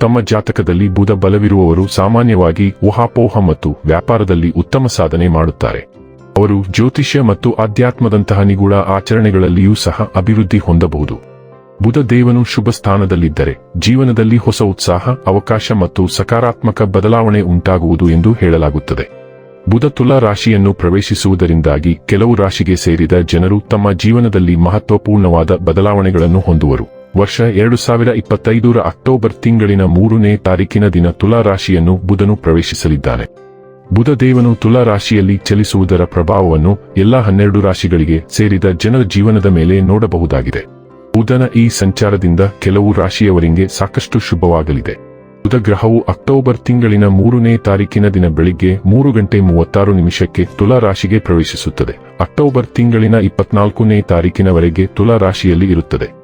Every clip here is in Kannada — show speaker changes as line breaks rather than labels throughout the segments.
ತಮ್ಮ ಜಾತಕದಲ್ಲಿ ಬುಧ ಬಲವಿರುವವರು ಸಾಮಾನ್ಯವಾಗಿ ಊಹಾಪೋಹ ಮತ್ತು ವ್ಯಾಪಾರದಲ್ಲಿ ಉತ್ತಮ ಸಾಧನೆ ಮಾಡುತ್ತಾರೆ. ಅವರು ಜ್ಯೋತಿಷ್ಯ ಮತ್ತು ಆಧ್ಯಾತ್ಮದಂತಹ ನಿಗೂಢ ಆಚರಣೆಗಳಲ್ಲಿಯೂ ಸಹ ಅಭಿವೃದ್ಧಿ ಹೊಂದಬಹುದು. ಬುಧ ದೇವನು ಶುಭ ಸ್ಥಾನದಲ್ಲಿದ್ದರೆ ಜೀವನದಲ್ಲಿ ಹೊಸ ಉತ್ಸಾಹ, ಅವಕಾಶ ಮತ್ತು ಸಕಾರಾತ್ಮಕ ಬದಲಾವಣೆ ಉಂಟಾಗುವುದು ಎಂದು ಹೇಳಲಾಗುತ್ತದೆ. ಬುಧ ತುಲಾ ರಾಶಿಯನ್ನು ಪ್ರವೇಶಿಸುವುದರಿಂದಾಗಿ ಕೆಲವು ರಾಶಿಗೆ ಸೇರಿದ ಜನರು ತಮ್ಮ ಜೀವನದಲ್ಲಿ ಮಹತ್ವಪೂರ್ಣವಾದ ಬದಲಾವಣೆಗಳನ್ನು ಹೊಂದುವರು. ವರ್ಷ ಎರಡು ಸಾವಿರ ಇಪ್ಪತ್ತೈದರ ಅಕ್ಟೋಬರ್ ತಿಂಗಳಿನ ಮೂರನೇ ತಾರೀಕಿನ ದಿನ ತುಲಾ ರಾಶಿಯನ್ನು ಬುಧನು ಪ್ರವೇಶಿಸಲಿದ್ದಾನೆ. ಬುಧ ದೇವನು ತುಲಾ ರಾಶಿಯಲ್ಲಿ ಚಲಿಸುವುದರ ಪ್ರಭಾವವನ್ನು ಎಲ್ಲಾ ಹನ್ನೆರಡು ರಾಶಿಗಳಿಗೆ ಸೇರಿದ ಜನರ ಜೀವನದ ಮೇಲೆ ನೋಡಬಹುದಾಗಿದೆ. ಬುಧನ ಈ ಸಂಚಾರದಿಂದ ಕೆಲವು ರಾಶಿಯವರಿಗೆ ಸಾಕಷ್ಟು ಶುಭವಾಗಲಿದೆ. ಬುಧ ಗ್ರಹವು ಅಕ್ಟೋಬರ್ ತಿಂಗಳಿನ ಮೂರನೇ ತಾರೀಕಿನ ದಿನ ಬೆಳಿಗ್ಗೆ ಮೂರು ಗಂಟೆ ಮೂವತ್ತಾರು ನಿಮಿಷಕ್ಕೆ ತುಲಾ ರಾಶಿಗೆ ಪ್ರವೇಶಿಸುತ್ತದೆ. ಅಕ್ಟೋಬರ್ ತಿಂಗಳಿನ ಇಪ್ಪತ್ನಾಲ್ಕನೇ ತಾರೀಕಿನವರೆಗೆ ತುಲಾ ರಾಶಿಯಲ್ಲಿ ಇರುತ್ತದೆ.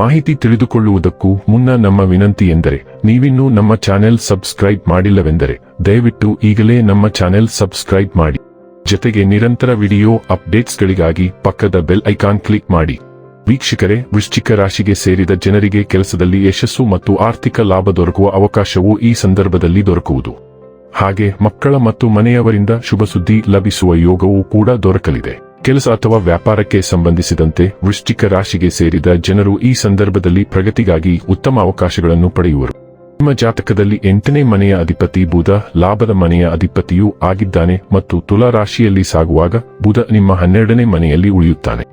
ಮಾಹಿತಿ ತಿಳಿದುಕೊಳ್ಳುವುದಕ್ಕೂ ಮುನ್ನ ನಮ್ಮ ವಿನಂತಿ ಎಂದರೆ, ನೀವಿನ್ನೂ ನಮ್ಮ ಚಾನೆಲ್ ಸಬ್ಸ್ಕ್ರೈಬ್ ಮಾಡಿಲ್ಲವೆಂದರೆ, ದಯವಿಟ್ಟು ಈಗಲೇ ನಮ್ಮ ಚಾನೆಲ್ ಸಬ್ಸ್ಕ್ರೈಬ್ ಮಾಡಿ. ಜೊತೆಗೆ ನಿರಂತರ ವಿಡಿಯೋ ಅಪ್ಡೇಟ್ಸ್ಗಳಿಗಾಗಿ ಪಕ್ಕದ ಬೆಲ್ ಐಕಾನ್ ಕ್ಲಿಕ್ ಮಾಡಿ. ವೀಕ್ಷಕರೇ, ವೃಶ್ಚಿಕ ರಾಶಿಗೆ ಸೇರಿದ ಜನರಿಗೆ ಕೆಲಸದಲ್ಲಿ ಯಶಸ್ಸು ಮತ್ತು ಆರ್ಥಿಕ ಲಾಭ ದೊರಕುವ ಅವಕಾಶವು ಈ ಸಂದರ್ಭದಲ್ಲಿ ದೊರಕುವುದು. ಹಾಗೆ ಮಕ್ಕಳ ಮತ್ತು ಮನೆಯವರಿಂದ ಶುಭ ಸುದ್ದಿ ಲಭಿಸುವ ಯೋಗವೂ ಕೂಡ ದೊರಕಲಿದೆ. ಕೆಲಸ ಅಥವಾ ವ್ಯಾಪಾರಕ್ಕೆ ಸಂಬಂಧಿಸಿದಂತೆ ವೃಶ್ಚಿಕ ರಾಶಿಗೆ ಸೇರಿದ ಜನರು ಈ ಸಂದರ್ಭದಲ್ಲಿ ಪ್ರಗತಿಗಾಗಿ ಉತ್ತಮ ಅವಕಾಶಗಳನ್ನು ಪಡೆಯುವರು. ನಿಮ್ಮ ಜಾತಕದಲ್ಲಿ ಎಂಟನೇ ಮನೆಯ ಅಧಿಪತಿ ಬುಧ, ಲಾಭದ ಮನೆಯ ಅಧಿಪತಿಯೂ ಆಗಿದ್ದಾನೆ ಮತ್ತು ತುಲಾ ರಾಶಿಯಲ್ಲಿ ಸಾಗುವಾಗ ಬುಧ ನಿಮ್ಮ ಹನ್ನೆರಡನೇ ಮನೆಯಲ್ಲಿ ಉಳಿಯುತ್ತಾನೆ.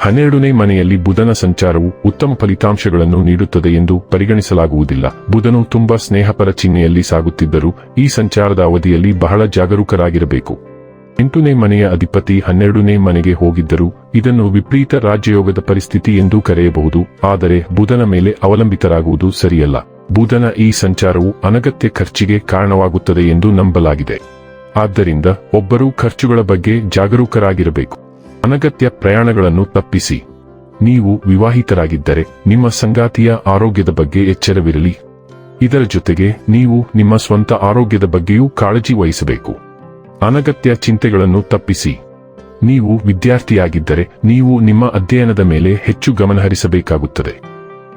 ಹನ್ನೆರಡನೇ ಮನೆಯಲ್ಲಿ ಬುಧನ ಸಂಚಾರವು ಉತ್ತಮ ಫಲಿತಾಂಶಗಳನ್ನು ನೀಡುತ್ತದೆ ಎಂದು ಪರಿಗಣಿಸಲಾಗುವುದಿಲ್ಲ. ಬುಧನು ತುಂಬಾ ಸ್ನೇಹಪರ ಚಿಹ್ನೆಯಲ್ಲಿ ಸಾಗುತ್ತಿದ್ದರೂ ಈ ಸಂಚಾರದ ಅವಧಿಯಲ್ಲಿ ಬಹಳ ಜಾಗರೂಕರಾಗಿರಬೇಕು. ಎಂಟನೇ ಮನೆಯ ಅಧಿಪತಿ ಹನ್ನೆರಡನೇ ಮನೆಗೆ ಹೋಗಿದ್ದರೂ. ಇದನ್ನು ವಿಪರೀತ ರಾಜ್ಯಯೋಗದ ಪರಿಸ್ಥಿತಿ ಎಂದು ಕರೆಯಬಹುದು. ಆದರೆ ಬುಧನ ಮೇಲೆ ಅವಲಂಬಿತರಾಗುವುದು ಸರಿಯಲ್ಲ. ಬುಧನ ಈ ಸಂಚಾರವು ಅನಗತ್ಯ ಖರ್ಚಿಗೆ ಕಾರಣವಾಗುತ್ತದೆ ಎಂದು ನಂಬಲಾಗಿದೆ. ಆದ್ದರಿಂದ ಒಬ್ಬರು ಖರ್ಚುಗಳ ಬಗ್ಗೆ ಜಾಗರೂಕರಾಗಿರಬೇಕು. ಅನಗತ್ಯ ಪ್ರಯಾಣಗಳನ್ನು ತಪ್ಪಿಸಿ. ನೀವು ವಿವಾಹಿತರಾಗಿದ್ದರೆ ನಿಮ್ಮ ಸಂಗಾತಿಯ ಆರೋಗ್ಯದ ಬಗ್ಗೆ ಎಚ್ಚರವಿರಲಿ. ಇದರ ಜೊತೆಗೆ ನೀವು ನಿಮ್ಮ ಸ್ವಂತ ಆರೋಗ್ಯದ ಬಗ್ಗೆಯೂ ಕಾಳಜಿ ವಹಿಸಬೇಕು. ಅನಗತ್ಯ ಚಿಂತೆಗಳನ್ನು ತಪ್ಪಿಸಿ. ನೀವು ವಿದ್ಯಾರ್ಥಿಯಾಗಿದ್ದರೆ ನೀವು ನಿಮ್ಮ ಅಧ್ಯಯನದ ಮೇಲೆ ಹೆಚ್ಚು ಗಮನಹರಿಸಬೇಕಾಗುತ್ತದೆ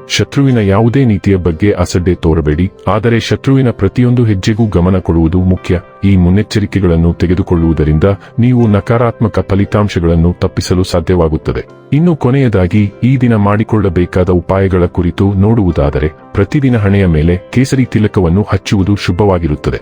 ಶತ್ರುವಿನ ಯಾವುದೇ ನೀತಿಯ ಬಗ್ಗೆ ಅಸಡ್ಡೆ ತೋರಬೇಡಿ, ಆದರೆ ಶತ್ರುವಿನ ಪ್ರತಿಯೊಂದು ಹೆಜ್ಜೆಗೂ ಗಮನ ಕೊಡುವುದು ಮುಖ್ಯ. ಈ ಮುನ್ನೆಚ್ಚರಿಕೆಗಳನ್ನು ತೆಗೆದುಕೊಳ್ಳುವುದರಿಂದ ನೀವು ನಕಾರಾತ್ಮಕ ಫಲಿತಾಂಶಗಳನ್ನು ತಪ್ಪಿಸಲು ಸಾಧ್ಯವಾಗುತ್ತದೆ. ಇನ್ನು ಕೊನೆಯದಾಗಿ, ಈ ದಿನ ಮಾಡಿಕೊಳ್ಳಬೇಕಾದ ಉಪಾಯಗಳ ಕುರಿತು ನೋಡುವುದಾದರೆ, ಪ್ರತಿದಿನ ಹಣೆಯ ಮೇಲೆ ಕೇಸರಿ ತಿಲಕವನ್ನು ಹಚ್ಚುವುದು ಶುಭವಾಗಿರುತ್ತದೆ.